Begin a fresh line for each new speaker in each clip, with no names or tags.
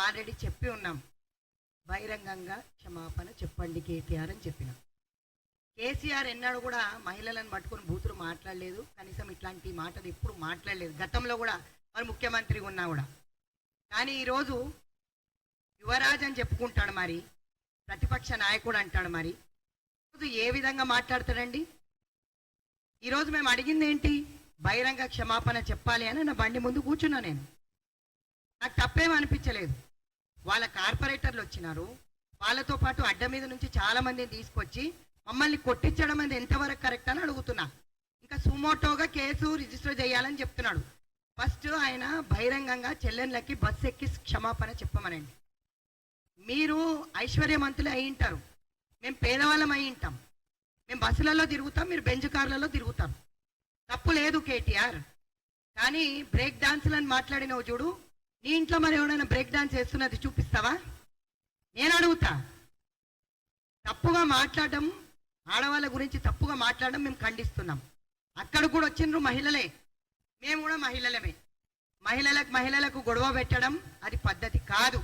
Already చెప్పి ఉన్నాం. బహిరంగంగా క్షమాపణ చెప్పండి కేటీఆర్ అని చెప్పినాం. కేసీఆర్ ఎన్నాడు కూడా మహిళలను పట్టుకొని బూతులు మాట్లాడలేదు. కనీసం ఇట్లాంటి మాటలు ఎప్పుడు మాట్లాడలేదు. గతంలో కూడా మరి ముఖ్యమంత్రి ఉన్నా కూడా. కానీ ఈరోజు యువరాజ్ అని చెప్పుకుంటాడు మరి. ప్రతిపక్ష నాయకుడు అంటాడు మరి. ఈరోజు ఏ విధంగా మాట్లాడతాడండి? ఈరోజు మేము అడిగింది ఏంటి? బహిరంగ క్షమాపణ చెప్పాలి అని నా బండి ముందు కూర్చున్నా నేను. నాకు తప్పేం అనిపించలేదు. వాళ్ళ కార్పొరేటర్లు వచ్చినారు. వాళ్ళతో పాటు అడ్డ మీద నుంచి చాలా మందిని తీసుకొచ్చి మమ్మల్ని కొట్టించడం అనేది ఎంతవరకు కరెక్ట్ అని అడుగుతున్నా. ఇంకా సుమోటోగా కేసు రిజిస్టర్ చేయాలని చెప్తున్నాడు. ఫస్ట్ ఆయన బహిరంగంగా చెల్లెళ్ళకి బస్సు ఎక్కి క్షమాపణ చెప్పమనండి. మీరు ఐశ్వర్యవంతులే అయి ఉంటారు. మేము పేదవాళ్ళం అయి ఉంటాం. మేము బస్సులలో తిరుగుతాం మీరు బెంచ్ కార్లలో తిరుగుతాం తప్పు లేదు కేటీఆర్. కానీ బ్రేక్ డాన్సులని మాట్లాడినవు చూడు నీ ఇంట్లో మరి ఎవడైనా బ్రేక్ డాన్స్ చేస్తున్నది చూపిస్తావా? నేను అడుగుతా. తప్పుగా మాట్లాడడం ఆడవాళ్ళ గురించి తప్పుగా మాట్లాడడం మేము ఖండిస్తున్నాం. అక్కడ కూడా వచ్చిండ్రు మహిళలే. మేము కూడా మహిళలమే. మహిళలకు మహిళలకు గొడవ పెట్టడం అది పద్ధతి కాదు.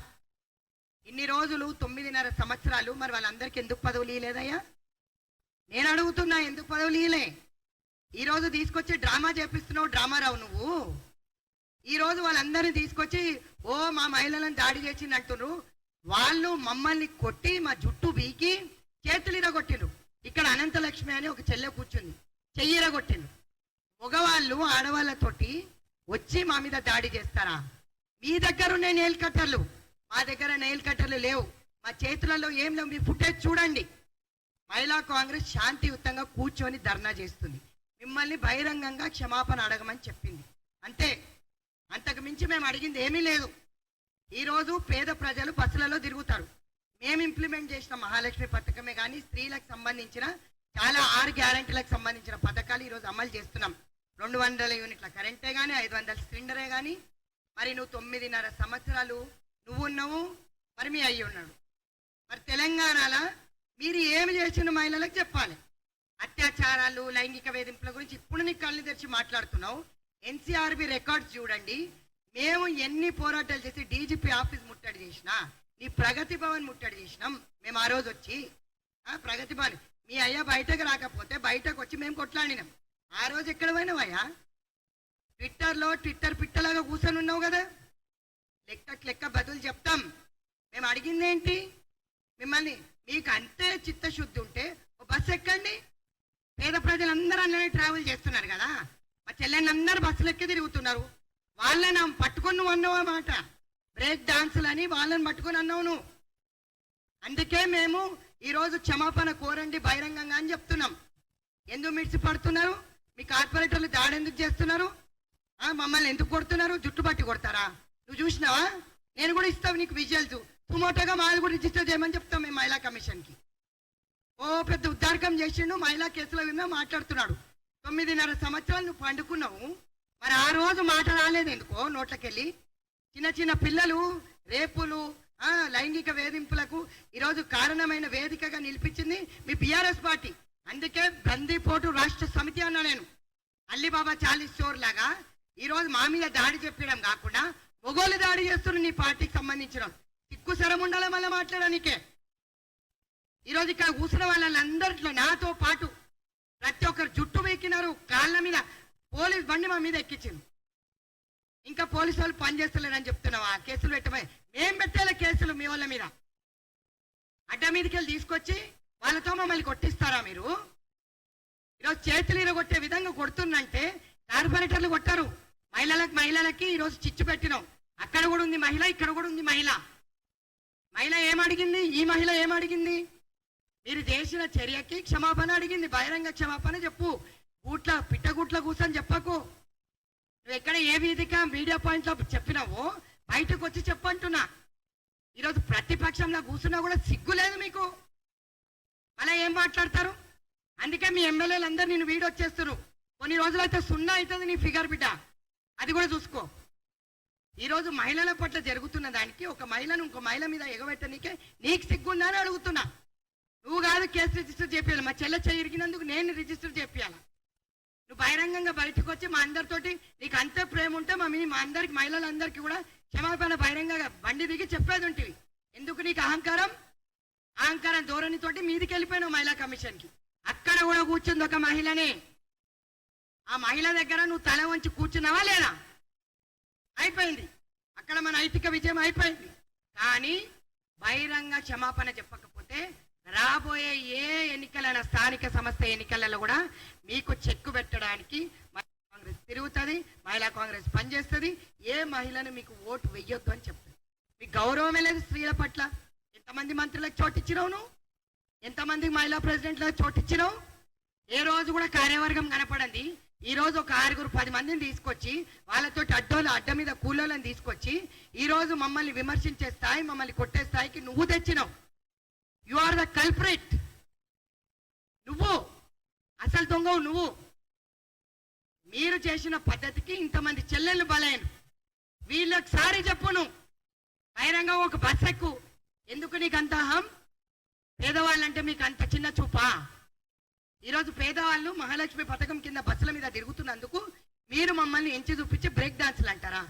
ఇన్ని రోజులు తొమ్మిదిన్నర సంవత్సరాలు మరి వాళ్ళందరికీ ఎందుకు పదవులు ఇయలేదయ్యా నేను అడుగుతున్నా ఎందుకు పదవులు ఇయలే ఈరోజు తీసుకొచ్చి డ్రామా చేపిస్తున్నావు డ్రామారావు నువ్వు. ఈ రోజు వాళ్ళందరినీ తీసుకొచ్చి ఓ మా మహిళలను దాడి చేసినట్టును వాళ్ళు మమ్మల్ని కొట్టి మా జుట్టు బీకి చేతులు ఇరగొట్టిండ్రు. ఇక్కడ అనంతలక్ష్మి అని ఒక చెల్లె కూర్చుంది. చెయ్యి ఇరగొట్టిండ్రు. మగవాళ్ళు ఆడవాళ్ళతోటి వచ్చి మా మీద దాడి చేస్తారా? మీ దగ్గర ఉన్న నెయిల్ కట్టర్లు మా దగ్గర నెయిల్ కట్టర్లు లేవు. మా చేతులలో ఏం లేవు. మీ ఫుటేజ్ చూడండి. మహిళా కాంగ్రెస్ శాంతియుతంగా కూర్చొని ధర్నా చేస్తుంది. మిమ్మల్ని బహిరంగంగా క్షమాపణ అడగమని చెప్పింది. అంతే. అంతకు మించి మేము అడిగింది ఏమీ లేదు. ఈరోజు పేద ప్రజలు బస్సులలో తిరుగుతారు. మేము ఇంప్లిమెంట్ చేసిన మహాలక్ష్మి పథకమే కానీ స్త్రీలకు సంబంధించిన చాలా ఆరు గ్యారంటీలకు సంబంధించిన పథకాలు ఈరోజు అమలు చేస్తున్నాం. రెండు వందల యూనిట్ల కరెంటే కానీ ఐదు వందల సిలిండరే కానీ మరి నువ్వు తొమ్మిదిన్నర సంవత్సరాలు నువ్వు ఉన్నావు మరి మీ అయ్యి ఉన్నాడు. మరి తెలంగాణలో మీరు ఏమి చేసిన మహిళలకు చెప్పాలి. అత్యాచారాలు లైంగిక వేధింపుల గురించి ఇప్పుడు నీ కళ్ళు తెరిచి మాట్లాడుతున్నావు. ఎన్సీఆర్బి రికార్డ్స్ చూడండి. మేము ఎన్ని పోరాటాలు చేసి డీజీపీ ఆఫీస్ ముట్టడి చేసినా నీ ప్రగతి భవన్ ముట్టడి చేసినాం. మేము ఆ రోజు వచ్చి ప్రగతి భవన్ మీ అయ్యా బయటకు రాకపోతే బయటకు వచ్చి మేము కొట్లాడినాం. ఆ రోజు ఎక్కడ పోయినావయ్యా ట్విట్టర్లో ట్విట్టర్ పిట్టలాగా కూర్చొని ఉన్నావు కదా. లెక్క లెక్క బదులు చెప్తాం. మేము అడిగింది ఏంటి? మిమ్మల్ని మీకు అంతే చిత్తశుద్ధి ఉంటే ఓ బస్సు ఎక్కండి. పేద ప్రజలందరూ అన్నీ ట్రావెల్ చేస్తున్నారు కదా. మా చెల్లెళ్ళు అందరు బస్సులు ఎక్కి తిరుగుతున్నారు. వాళ్ళని పట్టుకొని నువ్వు అన్నావు అన్నమాట బ్రేక్ డాన్సులు అని వాళ్ళని పట్టుకొని అన్నావు నువ్వు. అందుకే మేము ఈరోజు క్షమాపణ కోరండి బహిరంగంగా అని చెప్తున్నాం. ఎందుకు మిడిసి పడుతున్నారు? మీ కార్పొరేటర్లు దాడి ఎందుకు చేస్తున్నారు? మమ్మల్ని ఎందుకు కొడుతున్నారు? జుట్టు పట్టి కొడతారా? నువ్వు చూసినావా? నేను కూడా ఇస్తావు నీకు విజువల్స్. సుమోటోగా మాది కూడా రిజిస్టర్ చేయమని చెప్తాం మేము మహిళా కమిషన్కి. ఓ పెద్ద ఉద్దారకం చేసిండు మహిళా కేసులో విన్నా మాట్లాడుతున్నాడు. తొమ్మిదిన్నర సంవత్సరాలు నువ్వు పండుకున్నావు. మరి ఆ రోజు మాట రాలేదు ఎందుకో నోట్లకెళ్ళి? చిన్న చిన్న పిల్లలు రేపులు లైంగిక వేధింపులకు ఈరోజు కారణమైన వేదికగా నిలిపించింది మీ బీఆర్ఎస్ పార్టీ. అందుకే బందీపోటు రాష్ట్ర సమితి అన్నా నేను. అల్లిబాబా చాలీస్ చోర్ లాగా ఈరోజు మా మీద దాడి చెప్పడం కాకుండా మొగోళ్ళు దాడి చేస్తున్న నీ పార్టీకి సంబంధించిన. సిక్కు శరం ఉండాలి మళ్ళీ మాట్లాడడానికే. ఈరోజు ఇక్కడ కూసిన వాళ్ళందరిలో నాతో పాటు ప్రతి ఒక్కరు జుట్టు వెక్కినారు కాళ్ళ మీద పోలీస్ బండి మా మీద ఎక్కించింది ఇంకా పోలీసు వాళ్ళు పనిచేస్తలేరని చెప్తున్నావా? కేసులు పెట్టమని. మేం పెట్టేలా కేసులు మీ వాళ్ళ మీద. అడ్డ మీదకి వెళ్ళి తీసుకొచ్చి వాళ్ళతో మమ్మల్ని కొట్టిస్తారా మీరు? ఈరోజు చేతులు ఇరగొట్టే విధంగా కొడుతుందంటే కార్పొరేటర్లు కొట్టారు. మహిళలకు మహిళలకి ఈరోజు చిచ్చు పెట్టినాం. అక్కడ కూడా ఉంది మహిళ ఇక్కడ కూడా ఉంది మహిళ. మహిళ ఏమడిగింది? ఈ మహిళ ఏమడిగింది? మీరు చేసిన చర్యకి క్షమాపణ అడిగింది. బహిరంగ క్షమాపణ చెప్పు. గూట్ల పిట్టగుట్ల కూర్చొని చెప్పకు. నువ్వు ఎక్కడ ఏ వేదిక మీడియా పాయింట్లో చెప్పినావో బయటకు వచ్చి చెప్పంటున్నా. ఈరోజు ప్రతిపక్షంలో కూర్చున్నా కూడా సిగ్గు లేదు మీకు. అలా ఏం మాట్లాడతారు? అందుకే మీ ఎమ్మెల్యేలు అందరు నేను వీడియో వచ్చేస్తారు కొన్ని రోజులైతే సున్నా అవుతుంది నీ ఫిగర్ బిడ్డ. అది కూడా చూసుకో. ఈరోజు మహిళల పట్ల జరుగుతున్న దానికి ఒక మహిళను ఇంకో మహిళ మీద ఎగబెట్టనీకే నీకు సిగ్గుందా అని అడుగుతున్నా. నువ్వు కాదు కేసు రిజిస్టర్ చేయాలి మా చెల్లె చెయ్యిరిగినందుకు నేను రిజిస్టర్ చేయాలి నువ్వు బహిరంగంగా బయటకు వచ్చి మా అందరితోటి నీకు అంతే ప్రేమ ఉంటే మా మీ మా అందరికి మహిళలందరికీ కూడా క్షమాపణ బహిరంగంగా బండి దిగి చెప్పేది ఉంటివి. ఎందుకు నీకు అహంకారం? అహంకారం ధోరణితోటి మీదికి వెళ్ళిపోయినావు మహిళా కమిషన్కి. అక్కడ కూడా కూర్చుంది ఒక మహిళనే. ఆ మహిళ దగ్గర నువ్వు తల వంచి కూర్చున్నావా లేదా? అయిపోయింది. అక్కడ మన నైతిక విజయం అయిపోయింది. కానీ బహిరంగ క్షమాపణ చెప్పకపోతే రాబోయే ఏ ఎన్నికలైన స్థానిక సంస్థ ఎన్నికలలో కూడా మీకు చెక్కు పెట్టడానికి మహిళా కాంగ్రెస్ తిరుగుతుంది మహిళా కాంగ్రెస్ పనిచేస్తుంది. ఏ మహిళను మీకు ఓటు వెయ్యొద్దు అని చెప్తుంది. మీకు గౌరవమే లేదు స్త్రీల పట్ల. ఎంతమంది మంత్రులకు చోటిచ్చినావు నువ్వు? ఎంతమంది మహిళా ప్రెసిడెంట్లకు చోటిచ్చినావు ఏ రోజు కూడా కార్యవర్గం కనపడండి ఈ రోజు ఒక ఆరుగురు పది మందిని తీసుకొచ్చి వాళ్ళతో అడ్డోలు అడ్డ మీద కూలోళ్ళని తీసుకొచ్చి ఈ రోజు మమ్మల్ని విమర్శించే స్థాయి మమ్మల్ని కొట్టే స్థాయికి నువ్వు తెచ్చినావు. యు ఆర్ ద కల్ప్రిట్ నువ్వు అసలు దొంగవు నువ్వు. మీరు చేసిన పద్ధతికి ఇంతమంది చెల్లెళ్ళు బలైన. వీళ్ళకి సారీ చెప్పును. బహిరంగ ఒక బస్ ఎక్కు. ఎందుకు నీకు అంత అహం? పేదవాళ్ళంటే మీకు అంత చిన్న చూపా. ఈరోజు పేదవాళ్ళు మహాలక్ష్మి పథకం కింద బస్సుల మీద తిరుగుతున్నందుకు మీరు మమ్మల్ని ఎంచి చూపించి బ్రేక్ డాన్సులు అంటారా?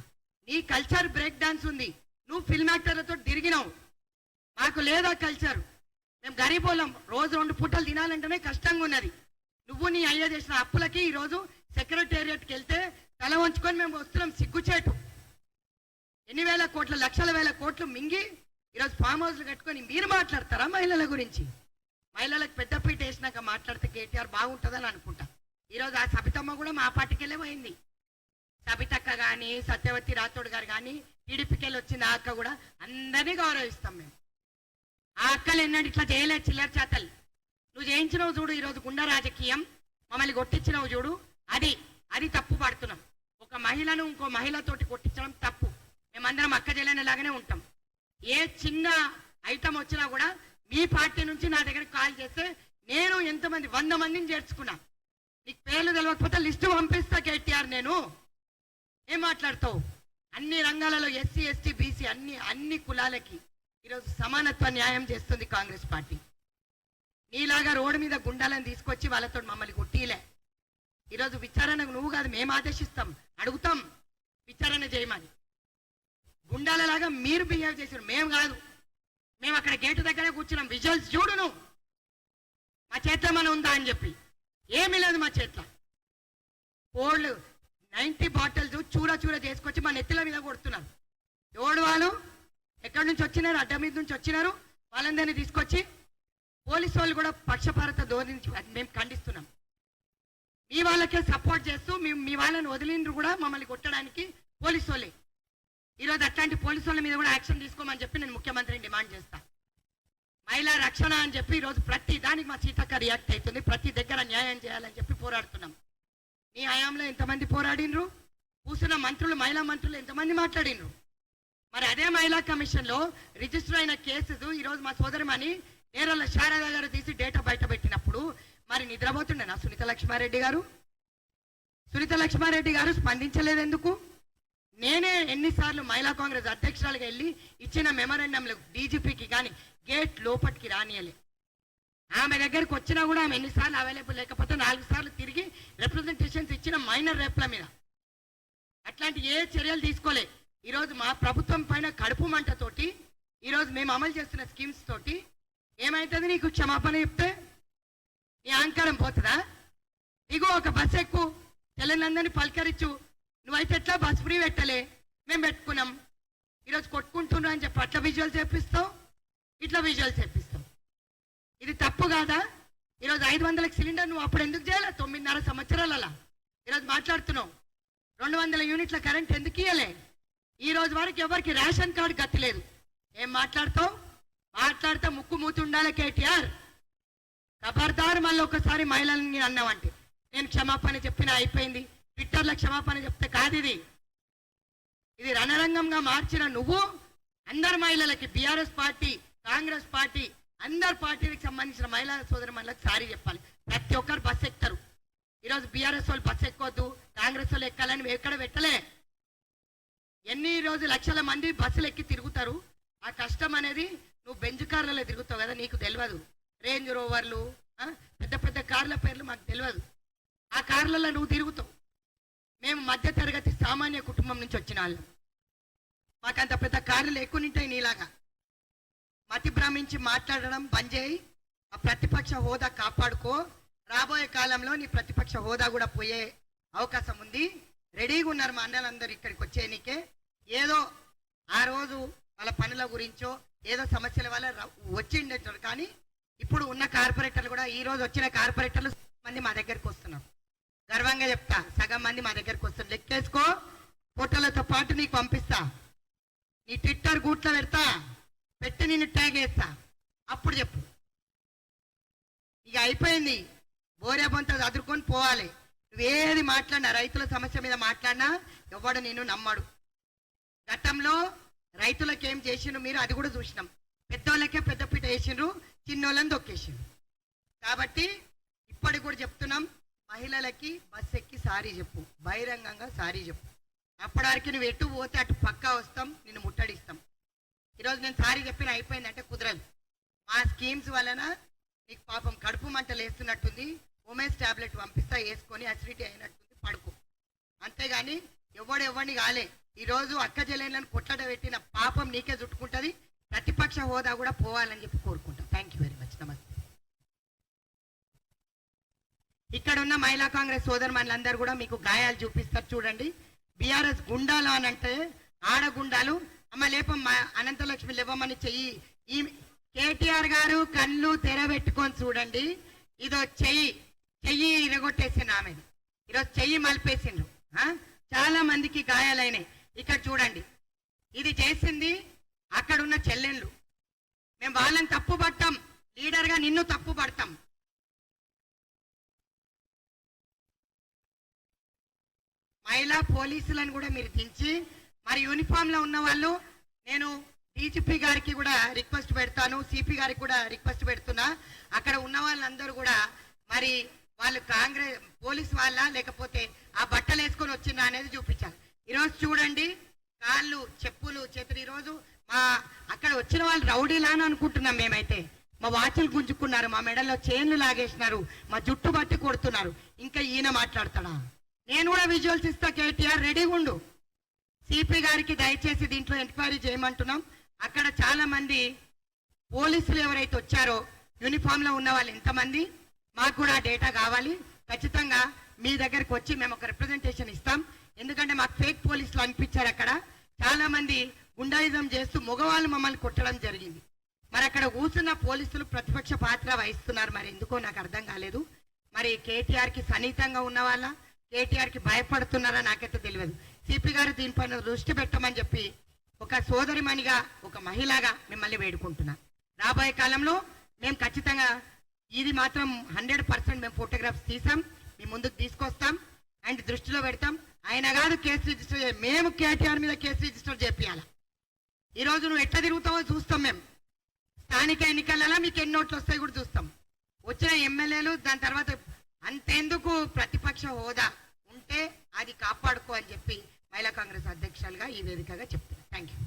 నీ కల్చర్ బ్రేక్ డాన్స్ ఉంది. నువ్వు ఫిల్మ్ యాక్టర్లతో తిరిగినావు. మాకు లేదా కల్చర్. మేము గరీబోళ్ళం రోజు రెండు పూటలు తినాలంటేనే కష్టంగా ఉన్నది. నువ్వు నీ అయ్య చేసిన అప్పులకి ఈరోజు సెక్రటేరియట్కి వెళ్తే తల వంచుకొని మేము వస్తున్నాం సిగ్గుచేటు. ఎన్ని వేల కోట్ల లక్షల వేల కోట్లు మింగి ఈరోజు ఫామ్ హౌస్లు కట్టుకొని మీరు మాట్లాడతారా మహిళల గురించి? మహిళలకు పెద్దపీట వేసినాక మాట్లాడితే కేటీఆర్ బాగుంటుందని అనుకుంటా. ఈరోజు ఆ సబితమ్మ కూడా మా పార్టీకెళ్ళే పోయింది. సబితక్క కానీ సత్యవతి రాథోడ్ గారు కానీ టీడీపీకెళ్ళి వెళ్ళి వచ్చిన అక్క కూడా అందరినీ గౌరవిస్తాం మేము. ఆ అక్కలు ఎన్నడు ఇట్లా చేయలేదు చిల్లర చేతలు. నువ్వు చేయించినవు చూడు ఈరోజు గుండె రాజకీయం. మమ్మల్ని కొట్టించినవు చూడు. అది అది తప్పు పడుతున్నాం. ఒక మహిళను ఇంకో మహిళతోటి కొట్టించడం తప్పు. మేమందరం అక్క చెల్లెని లాగానే ఉంటాం. ఏ చిన్న ఐటమ్ వచ్చినా కూడా మీ పార్టీ నుంచి నా దగ్గర కాల్ చేస్తే నేను ఎంతమంది వంద మందిని చేర్చుకున్నా. నీకు పేర్లు తెలియకపోతే లిస్టు పంపిస్తా కేటీఆర్ నేను. ఏం మాట్లాడతావు? అన్ని రంగాలలో ఎస్సీ ఎస్టీ బీసీ అన్ని అన్ని కులాలకి. ఈరోజు సమానత్వ న్యాయం చేస్తుంది కాంగ్రెస్ పార్టీ. నీలాగా రోడ్డు మీద గుండాలను తీసుకొచ్చి వాళ్ళతో మమ్మల్ని కొట్టిలే. ఈరోజు విచారణకు నువ్వు కాదు మేము ఆదేశిస్తాం అడుగుతాం. విచారణ చేయమని. గుండాలలాగా మీరు బిహేవ్ చేశారు మేము కాదు. మేము అక్కడ గేటు దగ్గరే కూర్చున్నాం. విజువల్స్ చూడు నువ్వు మా చేతిలో మన ఉందా అని చెప్పి. ఏమీ లేదు మా చేతిలో. ఓల్డ్ నైంటీ బాటిల్స్ చూర చూర చేసుకొచ్చి మా నెత్తిల మీద కొడుతున్నారు. ఎవడు వాళ్ళు? ఎక్కడి నుంచి వచ్చినారు? అడ్డ మీద నుంచి వచ్చినారు? వాళ్ళందరినీ తీసుకొచ్చి పోలీసు వాళ్ళు కూడా పక్షపాత ధోరణించి అది మేము ఖండిస్తున్నాం. మీ వాళ్ళకే సపోర్ట్ చేస్తూ మేము మీ వాళ్ళని వదిలిండ్రు కూడా మమ్మల్ని కొట్టడానికి పోలీసు వాళ్ళే. ఈరోజు అట్లాంటి పోలీసు వాళ్ళ మీద కూడా యాక్షన్ తీసుకోమని చెప్పి నేను ముఖ్యమంత్రిని డిమాండ్ చేస్తా. మహిళా రక్షణ అని చెప్పి ఈరోజు ప్రతి దానికి మా సీతక్క రియాక్ట్ అవుతుంది. ప్రతి దగ్గర న్యాయం చేయాలని చెప్పి పోరాడుతున్నాం. మీ హయాంలో ఎంతమంది పోరాడినరు? కూర్చున్న మంత్రులు మహిళా మంత్రులు ఎంతమంది మాట్లాడినరు? మరి అదే మహిళా కమిషన్లో రిజిస్టర్ అయిన కేసెస్ ఈరోజు మా సోదరిమణి నేరల శారద గారు తీసి డేటా బయట పెట్టినప్పుడు మరి నిద్రపోతుండేనా సునీత లక్ష్మారెడ్డి గారు. సునీత లక్ష్మారెడ్డి గారు స్పందించలేదు ఎందుకు నేనే ఎన్నిసార్లు మహిళా కాంగ్రెస్ అధ్యక్షురాలుగా వెళ్ళి ఇచ్చిన మెమరాండంలో డీజీపీకి కానీ గేట్ లోపటికి రానియలే. ఆమె దగ్గరికి వచ్చినా కూడా ఆమె ఎన్నిసార్లు అవైలబుల్ లేకపోతే నాలుగు సార్లు తిరిగి రిప్రజెంటేషన్స్ ఇచ్చిన మైనర్ రేపుల మీద. అట్లాంటి ఏ చర్యలు తీసుకోలేదు ఈరోజు మా ప్రభుత్వం పైన కడుపు మంటతోటి ఈరోజు మేము అమలు చేస్తున్న స్కీమ్స్ తోటి ఏమవుతుంది నీకు క్షమాపణ చెప్తే? నీ అహంకారం పోతుందా? ఇగో ఒక బస్ ఎక్కువ తెలంగాణని పలకరించు. నువ్వైతే ఎట్లా బస్ ఫ్రీ పెట్టలే? మేము పెట్టుకున్నాం. ఈరోజు కొట్టుకుంటున్నా అని చెప్పి అట్లా విజువల్ చేపిస్తావు? ఇట్లా విజువల్ చేపిస్తావు. ఇది తప్పు కాదా? ఈరోజు ఐదు వందల సిలిండర్ నువ్వు అప్పుడు ఎందుకు చేయాలి? తొమ్మిదిన్నర సంవత్సరాలలో. ఈరోజు మాట్లాడుతున్నావు. రెండు వందల యూనిట్ల కరెంట్ ఎందుకు ఇయ్యలే? ఈ రోజు వరకు ఎవరికి రేషన్ కార్డు గతిలేదు ఏం మాట్లాడతావు? మాట్లాడితే ముక్కు మూతి ఉండాలి కేటీఆర్. కబర్దారు మళ్ళీ ఒకసారి మహిళల్ని అన్నామంటే నేను క్షమాపణ చెప్పిన అయిపోయింది. ట్విట్టర్లో క్షమాపణ చెప్తే కాదు ఇది. ఇది రణరంగంగా మార్చిన నువ్వు అందరు మహిళలకి బీఆర్ఎస్ పార్టీ కాంగ్రెస్ పార్టీ అందరు పార్టీలకు సంబంధించిన మహిళా సోదరి మహిళలకు సారీ చెప్పాలి. ప్రతి ఒక్కరు బస్సు ఎక్కుతారు. ఈరోజు బీఆర్ఎస్ వాళ్ళు బస్ ఎక్కొద్దు కాంగ్రెస్ వాళ్ళు ఎక్కాలని ఎక్కడ పెట్టలే. ఎన్ని రోజు లక్షల మంది బస్సులు ఎక్కి తిరుగుతారు? ఆ కష్టం అనేది నువ్వు బెంజ్ కార్లలో తిరుగుతావు కదా నీకు తెలియదు రేంజ్ రోవర్లు పెద్ద పెద్ద కార్ల పేర్లు మాకు తెలియదు ఆ కార్లలో నువ్వు తిరుగుతావు. మేము మధ్య తరగతి సామాన్య కుటుంబం నుంచి వచ్చిన వాళ్ళం. మాకు అంత పెద్ద కార్లు లేకునింటాయి నీలాగా. మతి భ్రమించి మాట్లాడడం బంద్ చేయి. ఆ ప్రతిపక్ష హోదా కాపాడుకో. రాబోయే కాలంలో నీ ప్రతిపక్ష హోదా కూడా పోయే అవకాశం ఉంది. రెడీగా ఉన్నారు మా అన్నలందరూ ఇక్కడికి వచ్చేయనికే. ఏదో ఆ రోజు వాళ్ళ పనుల గురించో ఏదో సమస్యల వల్ల వచ్చిండేటారు కానీ ఇప్పుడు ఉన్న కార్పొరేటర్లు కూడా ఈ రోజు వచ్చిన కార్పొరేటర్లు మంది మా దగ్గరికి వస్తున్నారు. గర్వంగా చెప్తా సగం మంది మా దగ్గరికి వస్తారు లెక్కేసుకో ఫోటోలతో పాటు నీకు పంపిస్తా. నీ ట్విట్టర్ గూట్లో పెడతా పెట్టి నిన్ను ట్యాగ్ వేస్తా అప్పుడు చెప్పు. ఇక అయిపోయింది. బోరే బొంత అదుర్కొని పోవాలి. నువ్వేది మాట్లాడినా రైతుల సమస్య మీద మాట్లాడినా ఎవడు నేను నమ్మడు. గతంలో రైతులకు ఏం చేసిండ్రు మీరు అది కూడా చూసినాం. పెద్దోళ్ళకే పెద్దపీట వేసిండ్రు చిన్నోళ్ళని దొక్కేసిండ్రు కాబట్టి ఇప్పటికి కూడా చెప్తున్నాం మహిళలకి బస్ ఎక్కి సారీ చెప్పు బహిరంగంగా సారీ చెప్పు. అప్పటివరకు నువ్వు ఎటు పోతే అటు పక్కా వస్తాం నిన్ను ముట్టడిస్తాం. ఈరోజు నేను సారీ చెప్పిన అయిపోయిందంటే కుదరదు. మా స్కీమ్స్ వలన నీకు పాపం కడుపు మంటలు వేస్తున్నట్టుంది ఉమెన్స్ టాబ్లెట్ పంపిస్తా వేసుకొని అసిడిటీ అయినట్టుంది పడుకో. అంతేగాని ఎవడు ఎవడిని కాలే. ఈరోజు అక్క చెల్లెళ్ళని కొట్లాట పెట్టిన పాపం నీకే చుట్టుకుంటుంది. ప్రతిపక్ష హోదా కూడా పోవాలని చెప్పి కోరుకుంటా. థ్యాంక్ యూ వెరీ మచ్ నమస్తే ఇక్కడ ఉన్న మహిళా కాంగ్రెస్ సోదరుమణులందరూ కూడా మీకు గాయాలు చూపిస్తారు చూడండి. బీఆర్ఎస్ గుండాలు అని అంటే ఆడగుండాలు అమ్మ లేపమ్మ అనంతలక్ష్మి లేవమని చెయ్యి. ఈ కేటీఆర్ గారు కళ్ళు తెరబెట్టుకొని చూడండి. ఇదో చెయ్యి. చెయ్యి ఇరగొట్టేసింది ఆమెది. ఈరోజు చెయ్యి మలిపేసిండ్రు. చాలా మందికి గాయాలైనాయి ఇక్కడ చూడండి. ఇది చేసింది అక్కడున్న చెల్లెళ్ళు. మేము వాళ్ళని తప్పు పడతాం. లీడర్గా నిన్ను తప్పు పడతాం. మహిళా పోలీసులను కూడా మీరు దించి మరి యూనిఫామ్లో ఉన్న వాళ్ళు నేను డీజీపీ గారికి కూడా రిక్వెస్ట్ పెడతాను సిపి గారికి కూడా రిక్వెస్ట్ పెడుతున్నా. అక్కడ ఉన్న వాళ్ళందరూ కూడా మరి వాళ్ళు కాంగ్రెస్ పోలీస్ వాళ్ళ లేకపోతే ఆ బట్టలు వేసుకొని వచ్చిందా అనేది చూపించాలి. ఈరోజు చూడండి కాళ్ళు చెప్పులు చేతులు ఈరోజు మా అక్కడ వచ్చిన వాళ్ళు రౌడీలా అని అనుకుంటున్నాం మేమైతే. మా వాచ్లు గుంజుకున్నారు మా మెడల్లో చైన్లు లాగేసినారు మా జుట్టు బట్టి కొడుతున్నారు. ఇంకా ఈయన మాట్లాడతాడా? నేను కూడా విజువల్స్ ఇస్తా కేటీఆర్ రెడీగా ఉండు. సిపి గారికి దయచేసి దీంట్లో ఎంక్వైరీ చేయమంటున్నాం. అక్కడ చాలా మంది పోలీసులు ఎవరైతే వచ్చారో యూనిఫామ్లో ఉన్న వాళ్ళు ఎంతమంది? మాకు కూడా డేటా కావాలి. ఖచ్చితంగా మీ దగ్గరకు వచ్చి మేము ఒక రిప్రజెంటేషన్ ఇస్తాం. ఎందుకంటే మాకు ఫేక్ పోలీసులు అనిపించారు అక్కడ. చాలా మంది గుండాయిజం చేస్తూ మగవాళ్ళు మమ్మల్ని కొట్టడం జరిగింది. మరి అక్కడ కూర్చున్న పోలీసులు ప్రతిపక్ష పాత్ర వహిస్తున్నారు. మరి ఎందుకో నాకు అర్థం కాలేదు. మరి కేటీఆర్కి సన్నిహితంగా ఉన్న వాళ్ళ కేటీఆర్కి భయపడుతున్నారా నాకైతే తెలియదు. సిపి గారు దీనిపైన దృష్టి పెట్టమని చెప్పి ఒక సోదరిమణిగా ఒక మహిళగా మిమ్మల్ని వేడుకుంటున్నా. రాబోయే కాలంలో మేము ఖచ్చితంగా ఇది మాత్రం హండ్రెడ్ పర్సెంట్ మేము ఫోటోగ్రాఫ్స్ తీసాం మీ ముందుకు తీసుకొస్తాం అండ్ దృష్టిలో పెడతాం. ఆయన కాదు కేసు రిజిస్టర్ మేము కేటీఆర్ మీద కేసు రిజిస్టర్ చేపియాలి? ఈరోజు నువ్వు ఎట్లా తిరుగుతావో చూస్తాం మేము. స్థానిక ఎన్నికలలో మీకు ఎన్ని నోట్లు వస్తాయి కూడా చూస్తాం. వచ్చిన ఎమ్మెల్యేలు దాని తర్వాత అంతెందుకు ప్రతిపక్ష హోదా ఉంటే అది కాపాడుకో అని చెప్పి మహిళా కాంగ్రెస్ అధ్యక్షులుగా ఈ వేదికగా చెప్తున్నాను థ్యాంక్ యూ